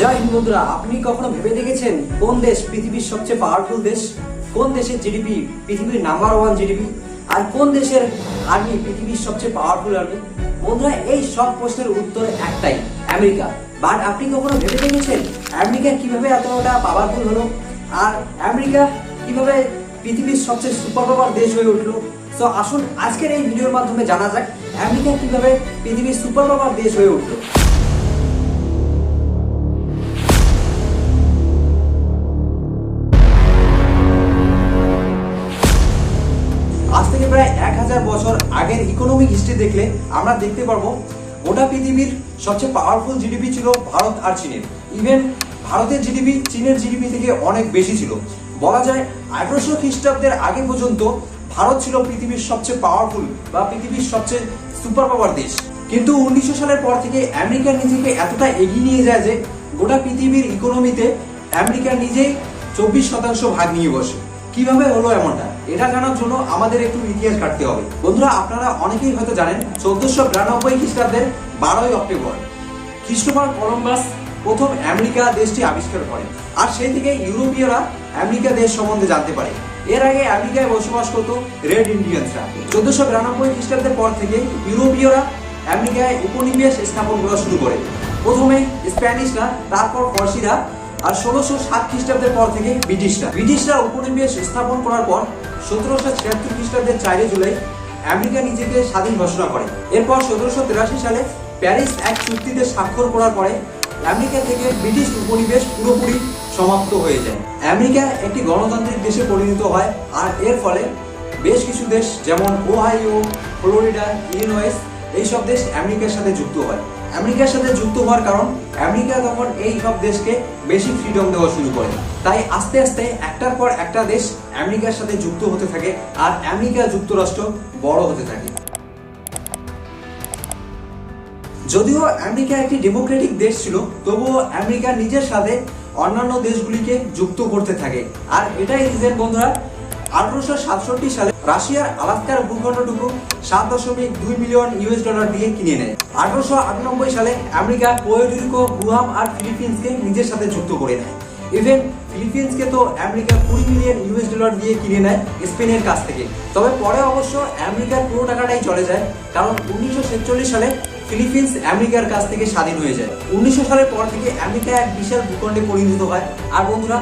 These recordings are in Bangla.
জয় হিন্দ বন্ধুরা, আপনি কখনো ভেবে দেখেছেন কোন দেশ পৃথিবীর সবচেয়ে পাওয়ারফুল দেশ? কোন দেশের জিডিপি পৃথিবীর নাম্বার ওয়ান জিডিপি আর কোন দেশের আর্মি পৃথিবীর সবচেয়ে পাওয়ারফুল আর্মি বন্ধুরা, এই সব প্রশ্নের উত্তর একটাই, আমেরিকা। বাট আপনি কখনো ভেবে দেখেছেন আমেরিকা কীভাবে এতটা পাওয়ারফুল হলো? আর আমেরিকা কীভাবে পৃথিবীর সবচেয়ে সুপার পাওয়ার দেশ হয়ে উঠল? তো আসুন আজকের এই ভিডিওর মাধ্যমে জানা যাক আমেরিকা কীভাবে পৃথিবীর সুপার পাওয়ার দেশ হয়ে উঠল। হিস্ট্রি দেখলে আমরা দেখতে পারব, গোটা পৃথিবীর সবচেয়ে পাওয়ারফুল জিডিপি ছিল ভারত আর চীনের। ইভেন ভারতের জিডিপি চীনের জিডিপি থেকে অনেক বেশি ছিল। বলা যায় আঠারোশো খ্রিস্টাব্দের আগে পর্যন্ত ভারত ছিল পৃথিবীর সবচেয়ে পাওয়ারফুল বা পৃথিবীর সবচেয়ে সুপার পাওয়ার দেশ। কিন্তু উনিশশো সালের পর থেকে আমেরিকা নিজেকে এতটা এগিয়ে নিয়ে যায় যে গোটা পৃথিবীর ইকোনমিতে আমেরিকা নিজেই চব্বিশ শতাংশ ভাগ নিয়ে বসে। কীভাবে হলো এমনটা? এটা জানার জন্য আমাদের একটু ইতিহাস কাটতে হবে। বন্ধুরা, আপনারা অনেকেই হয়তো জানেন, চোদ্দশো বিরানব্বই খ্রিস্টাব্দের বারোই অক্টোবর খ্রিস্টোফার কলম্বাস প্রথম আমেরিকা দেশটি আবিষ্কার করে। আর সেই থেকে ইউরোপীয়রা আমেরিকা দেশ সম্বন্ধে জানতে পারে। এর আগে আমেরিকায় বসবাস করতো রেড ইন্ডিয়ানসরা। চোদ্দশো বিরানব্বই খ্রিস্টাব্দের পর থেকে ইউরোপীয়রা আমেরিকায় উপনিবেশ স্থাপন করা শুরু করে। প্রথমে স্প্যানিশরা, তারপর ফরাসিরা আর ষোলোশো সাত খ্রিস্টাব্দের পর থেকে ব্রিটিশরা। ব্রিটিশরা উপনিবেশ স্থাপন করার পর সতেরোশো ছিয়াত্তর খ্রিস্টাব্দের চারে জুলাই আমেরিকা নিজেকে স্বাধীন ঘোষণা করে। এরপর সতেরোশো তিরাশি সালে প্যারিস এক চুক্তিতে স্বাক্ষর করার পরে আমেরিকা থেকে ব্রিটিশ উপনিবেশ পুরোপুরি সমাপ্ত হয়ে যায়। আমেরিকা একটি গণতান্ত্রিক দেশে পরিণত হয় আর এর ফলে বেশ কিছু দেশ যেমন ওহাইও, ফ্লোরিডা, ইলিনয়েস, এইসব দেশ আমেরিকার সাথে যুক্ত হয়। আমেরিকার সাথে যুক্ত হওয়ার কারণ, আমেরিকা তখন এই সব দেশকে বেশি ফ্রিডম দেওয়া শুরু করে। তাই আস্তে আস্তে একটার পর একটা দেশ আমেরিকার সাথে যুক্ত হতে থাকে আর আমেরিকা যুক্তরাষ্ট্র বড় হতে থাকে। যদিও আমেরিকা একটি ডেমোক্রেটিক দেশ ছিল, তবুও আমেরিকা নিজের সাথে অন্যান্য দেশগুলিকে যুক্ত করতে থাকে। আর এটাই রিজন বন্ধুরা আঠারোশো সাতষট্টি সালে রাশিয়ার আলাস্কার ভূখণ্ডটুকু সাত দশমিক দুই মিলিয়ন ইউএস ডলার দিয়ে কিনে নেয়। আঠারোশো আটানব্বই সালে আমেরিকা গুয়াম আর ফিলিপিন্সকে নিজের সাথে যুক্ত করে নেয়। ইভেন ফিলিপিন্সকে তো আমেরিকা কুড়ি মিলিয়ন ইউএস ডলার দিয়ে কিনে নেয় স্পেনের কাছ থেকে। তবে পরে অবশ্য আমেরিকার পুরো টাকাটাই চলে যায়, কারণ উনিশশো সালে ফিলিপিন্স আমেরিকার কাছ থেকে স্বাধীন হয়ে যায়। উনিশশো সালের পর থেকে আমেরিকা এক বিশাল ভূখণ্ডে পরিণত হয়। আর বন্ধুরা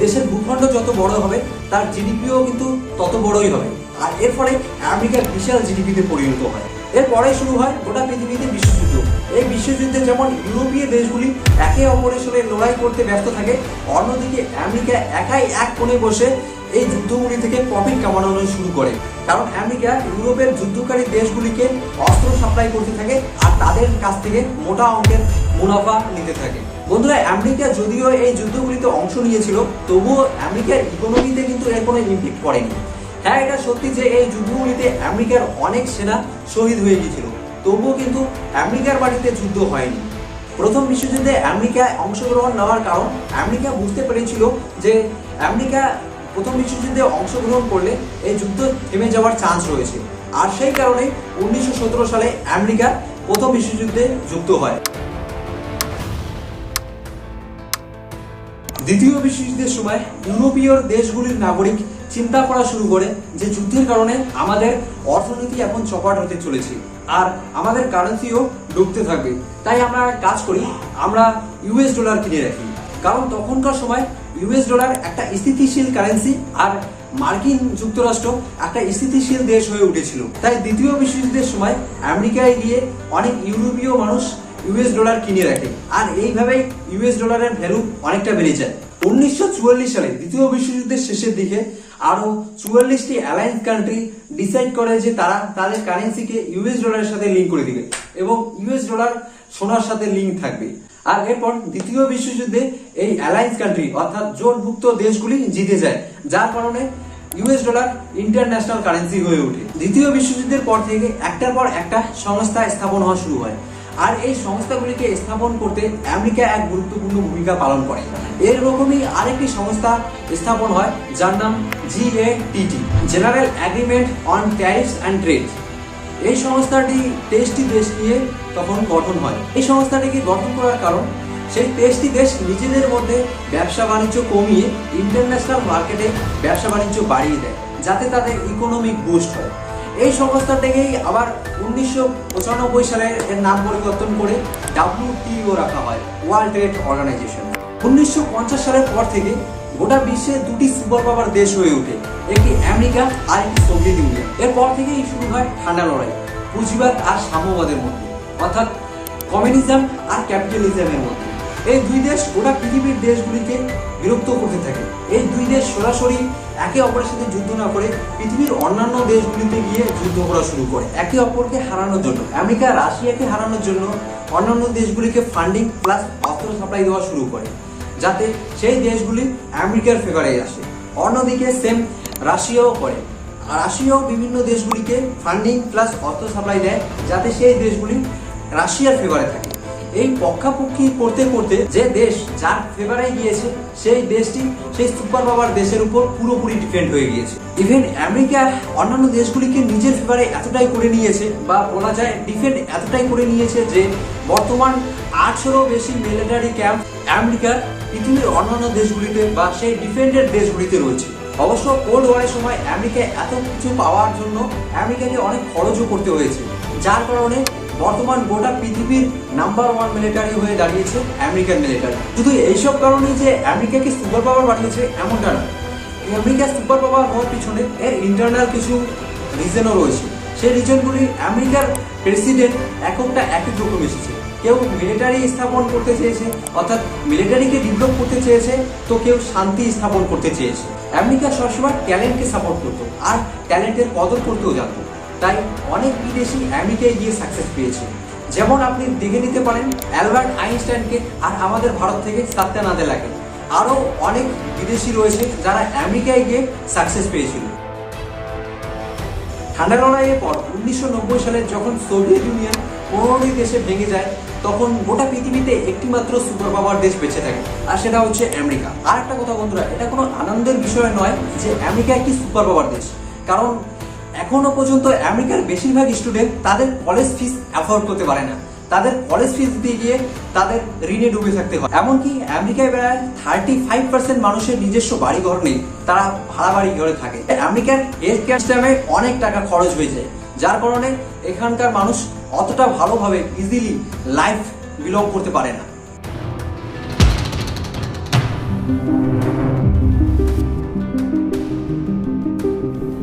দেশের ভূখণ্ড যত বড় হবে, তার জিডিপিও কিন্তু তত বড়ই হবে। আর এর ফলে আমেরিকা বিশাল জিডিপিতে পরিণত হয়। এরপরে শুরু হয় গোটা পৃথিবীতে বিশ্বযুদ্ধ। এই বিশ্বযুদ্ধে যেমন ইউরোপীয় দেশগুলি একে অপরের সঙ্গে লড়াই করতে ব্যস্ত থাকে, অন্যদিকে আমেরিকা একাই এক কোণে বসে এই যুদ্ধগুলি থেকে প্রফিট কামানো শুরু করে। কারণ আমেরিকা ইউরোপের যুদ্ধকারী দেশগুলিকে অস্ত্র সাপ্লাই করতে থাকে তাদের কাছ থেকে মোটা অঙ্কের মুনাফা নিতে থাকে। বন্ধুরা, আমেরিকা যদিও এই যুদ্ধগুলিতে অংশ নিয়েছিল, তবুও আমেরিকার ইকোনমিতে কিন্তু এর কোনো ইম্প্যাক্ট পড়েনি। হ্যাঁ এটা সত্যি যে এই যুদ্ধগুলিতে আমেরিকার অনেক সেনা শহীদ হয়ে গিয়েছিল, তবুও কিন্তু আমেরিকার বাড়িতে যুদ্ধ হয়নি। প্রথম বিশ্বযুদ্ধে আমেরিকায় অংশগ্রহণ নেওয়ার কারণ, আমেরিকা বুঝতে পেরেছিল যে আমেরিকা প্রথম বিশ্বযুদ্ধে অংশগ্রহণ করলে এই যুদ্ধ থেমে যাওয়ার চান্স রয়েছে। আর সেই কারণে উনিশশো সতেরো সালে আমেরিকা প্রথম বিশ্বযুদ্ধে যুক্ত হয়। দ্বিতীয় বিশ্বযুদ্ধের সময় ইউরোপীয় দেশগুলির নাগরিক চিন্তা করা শুরু করে যে যুদ্ধের কারণে আমাদের অর্থনীতি এখন চপাট হতে চলেছে আর আমাদের কারেন্সিও ডুবতে থাকবে। তাই আমরা কাজ করি, আমরা ইউএস ডলার কিনে রাখি। কারণ তখনকার সময় ইউএস ডলার একটা স্থিতিশীল কারেন্সি আর মার্কিন যুক্তরাষ্ট্র একটা স্থিতিশীল দেশ হয়ে উঠেছিল। তাই দ্বিতীয় বিশ্বযুদ্ধের সময় আমেরিকায় গিয়ে অনেক ইউরোপীয় মানুষ ইউএস ডলার কিনে রাখে। আর এইভাবেই ইউএস ডলারের ভ্যালু অনেকটা বেড়ে যায়। উনিশশো চুয়াল্লিশ সালে দ্বিতীয় বিশ্বযুদ্ধের শেষের দিকে আরও চুয়াল্লিশটি অ্যালায়েন্স কান্ট্রি ডিসাইড করে যে তারা তাদের কারেন্সিকে ইউএস ডলারের সাথে লিঙ্ক করে দিবে এবং ইউএস ডলার সোনার সাথে লিঙ্ক থাকবে। আর এরপর দ্বিতীয় বিশ্বযুদ্ধে এই অ্যালায়েন্স কান্ট্রি অর্থাৎ জোটভুক্ত দেশগুলি জিতে যায়। যার কারণে ইউএস ডলার ইন্টারন্যাশনাল কারেন্সি হয়ে ওঠে। দ্বিতীয় বিশ্বযুদ্ধের পর থেকে একটার পর একটা সংস্থা স্থাপন হওয়া শুরু হয়। আর এই সংস্থাগুলিকে স্থাপন করতে আমেরিকা এক গুরুত্বপূর্ণ ভূমিকা পালন করে। এরকমই আরেকটি সংস্থা স্থাপন হয়, যার নাম G A T T general agreement on tariffs and trade এই সংস্থাটি তেইশটি দেশ নিয়ে তখন গঠন হয়। এই সংস্থাটিকে গঠন করার কারণ সেই তেইশটি দেশ নিজেদের মধ্যে ব্যবসা বাণিজ্য কমিয়ে ইন্টারন্যাশনাল মার্কেটে ব্যবসা বাণিজ্য বাড়িয়ে দেয়, যাতে তাদের ইকোনমিক বুস্ট হয়। এই সংস্থাটাকেই আবার উনিশশো পঁচানব্বই সালে এর নাম পরিবর্তন করে ডাব্লিউটিও রাখা হয় ওয়ার্ল্ড ট্রেড অর্গানাইজেশন উনিশশো পঞ্চাশ সালের পর থেকে গোটা বিশ্বে দুটি সুপার পাওয়ার দেশ হয়ে ওঠে, একটি আমেরিকা আর একটি সোভিয়েত ইউনিয়ন এরপর থেকেই শুরু হয় ঠান্ডা লড়াই, পুঁজিবাদ আর সাম্যবাদের মধ্যে, অর্থাৎ কমিউনিজম আর ক্যাপিটালিজমের মধ্যে। এই দুই দেশ গোটা পৃথিবীর দেশগুলিকে বিরক্ত করতে থাকে। এই দুই দেশ সরাসরি একে অপরের সাথে যুদ্ধ না করে পৃথিবীর অন্যান্য দেশগুলিতে গিয়ে যুদ্ধ করা শুরু করে। একে অপরকে হারানোর জন্য, আমেরিকা, রাশিয়াকে হারানোর জন্য অন্যান্য দেশগুলিকে ফান্ডিং প্লাস অস্ত্র সাপ্লাই দেওয়া শুরু করে, যাতে সেই দেশগুলি আমেরিকার ফেভারে আসে। অন্যদিকে সেম রাশিয়াও করে। রাশিয়াও বিভিন্ন দেশগুলিকে ফান্ডিং প্লাস অর্থ সাপ্লাই দেয়, যাতে সেই দেশগুলি রাশিয়ার ফেভারে থাকে। এই পক্ষাপক্ষি করতে করতে যে দেশ যার ফেভারে গিয়েছে, সেই দেশটি, সেই সুপার পাওয়ার দেশের উপর পুরোপুরি ডিপেন্ড হয়ে গিয়েছে। ইভেন আমেরিকা অন্যান্য দেশগুলিকে নিজের ফেভারে এতটাই করে নিয়েছে, বা বলা যায় ডিফেন্ড এতটাই করে নিয়েছে যে বর্তমান আটশোরও বেশি মিলিটারি ক্যাম্প আমেরিকার পৃথিবীর অন্যান্য দেশগুলিতে বা সেই ডিফেন্ডেড দেশগুলিতে রয়েছে। অবশ্য কোল্ড ওয়ারের সময় আমেরিকা এত কিছু পাওয়ার জন্য আমেরিকাকে অনেক খরচও করতে হয়েছে, যার কারণে বর্তমান গোটা পৃথিবীর নাম্বার ওয়ান মিলিটারি হয়ে দাঁড়িয়েছে আমেরিকান মিলিটারি শুধু এইসব কারণেই যে আমেরিকাকে সুপার পাওয়ার বানিয়েছে এমনটা না। আমেরিকা সুপার পাওয়ার হওয়ার পিছনে এর ইন্টারনাল কিছু রিজনও রয়েছে। সেই রিজনগুলি আমেরিকার প্রেসিডেন্ট এককটা এক এক রকম এসেছে। কেউ মিলিটারি স্থাপন করতে চেয়েছে, অর্থাৎ মিলিটারিকে ডেভেলপ করতে চেয়েছে, তো কেউ শান্তি স্থাপন করতে চেয়েছে। আমেরিকা সবসময় ট্যালেন্টকে সাপোর্ট করতো, আর ট্যালেন্টের কদর করতেও জানতো। তাই অনেক বিদেশি আমেরিকায় গিয়ে সাকসেস পেয়েছে। যেমন আপনি দেখে নিতে পারেন, অ্যালবার্ট আইনস্টাইনকে আর আমাদের ভারত থেকে সাত্তা নাদে লাগে। আরও অনেক বিদেশি রয়েছে যারা আমেরিকায় গিয়ে সাকসেস পেয়েছিল। ঠান্ডা লড়াইয়ের পর উনিশশো নব্বই সালে যখন সোভিয়েত ইউনিয়ন পনেরোটি দেশে ভেঙে যায়, তখন গোটা পৃথিবীতে একটিমাত্র সুপার পাওয়ার দেশ বেঁচে থাকে, আর সেটা হচ্ছে আমেরিকা। আর একটা কথা বন্ধুরা, এটা কোনো আনন্দের বিষয় নয় যে আমেরিকা একটি সুপার পাওয়ার দেশ। কারণ এখনও পর্যন্ত আমেরিকার বেশিরভাগ স্টুডেন্ট তাদের কলেজ ফিস অ্যাফোর্ড করতে পারে না। তাদের কলেজ ফিস দিয়ে গিয়ে তাদের ঋণে ডুবে থাকতে হয়। এমনকি আমেরিকায় প্রায় থার্টি ফাইভ পার্সেন্ট মানুষের নিজস্ব বাড়ি ঘর নেই। তারা ভাড়া বাড়ি ঘরে থাকে। আমেরিকার হেলথ কেয়ার সিস্টেমে অনেক টাকা খরচ হয়ে যায়। যার কারণে এখানকার মানুষ অতটা ভালোভাবে ইজিলি লাইফ বিলং করতে পারে না।